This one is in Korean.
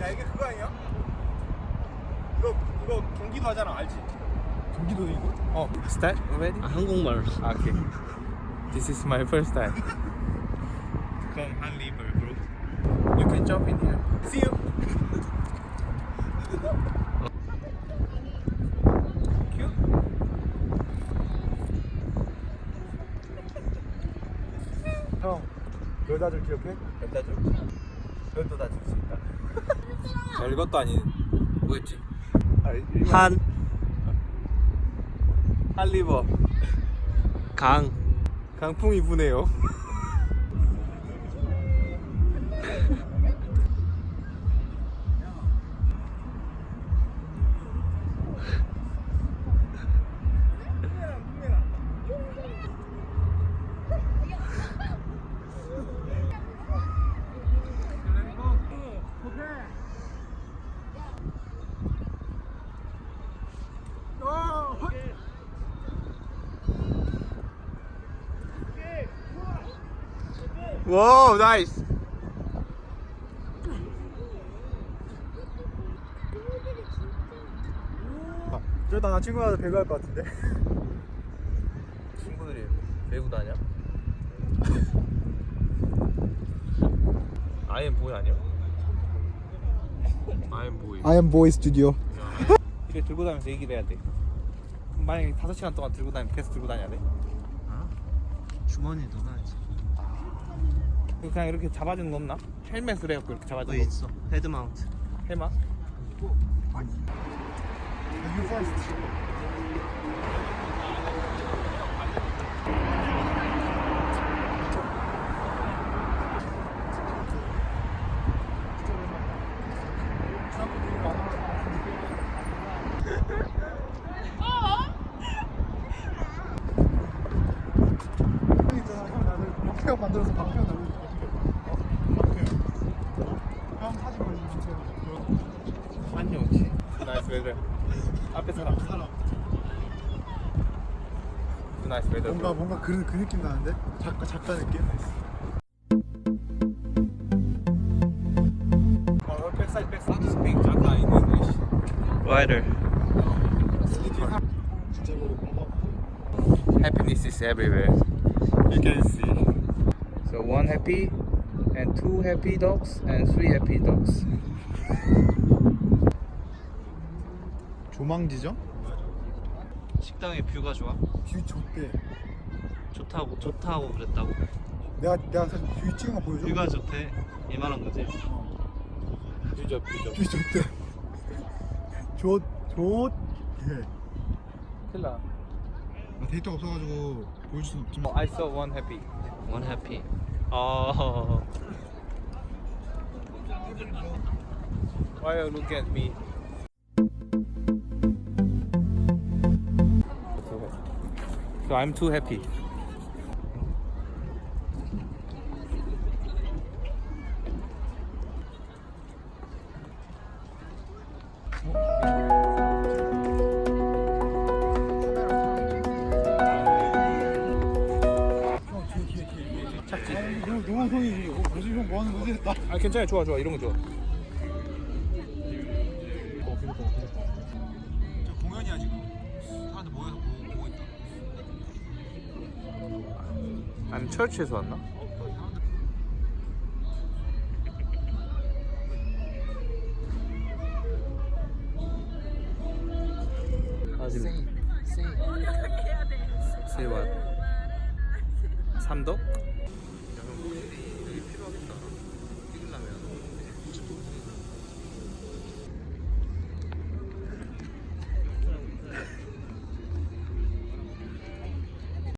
야 이게 그거 아니야? 이거 이거 경기도 하잖아 알지? 경기도 이거? 어 start already? 아, 한국말로. 아, okay. This is my first time. Come Hanliber group. You can jump in here. See you. 형, 여자들 기억해? 여자들? 별도 다줄 수 있다. 별것도 아닌 뭐였지? 한, 한리버 강. 강풍이 부네요. 와우, 나이스. 저러다 나 친구한테 배구 할 것 같은데. 친구들이 배구 다녀? 아이엠 보이 아니야? 아이엠 보이. I am boy studio. 이게 들고 다니면서 얘기를 해야 돼. 만약에 5시간 동안 들고 다니면 계속 들고 다녀야 돼. 주머니에 넣어놔야지. 그냥 이렇게 잡아주는 거 없나? 헬멧을 해갖고 이렇게 어, 잡아주는 거. 있어. 헤드 마운트. 헬멧? You first. 만들어서 방표 나를 형 사진 보여주세요. 안녕, 치. 나이스 웨더. 앞에 사람. 사람. 나이스 웨더. 뭔가 뭔가 그, 그 느낌 나는데? 작가 작가 느낌? 어, 백사이드 백사이드 스페인 장난 아닌데 뭐 Happiness is everywhere. You can see. So one happy, and two happy dogs, and three happy dogs. 조망지죠? 식당의 뷰가 좋아? 뷰 좋대. 좋다고 좋다고 그랬다고. 내가 내가 사실 뷰 찍은 거 보여줘. 뷰가 좋대. 이만한 거지. 뷰죠, 뷰죠. 뷰 좋대. 좋 좋. 예. 킬라. 나 데이터가 없어가지고 보여줄 순 없지만. I saw one happy. 원 해피. 어. Why you look at me? So I'm too happy. 너무 너무 형이 무슨 형뭐 하는 거지? 나. 아 괜찮아 좋아 좋아 이런 거 좋아. 저 공연이야 지금. 사람들 모여서 보고, 보고 있다. I'm church에서 왔나? 아직 Say what? 삼덕? 하겠다.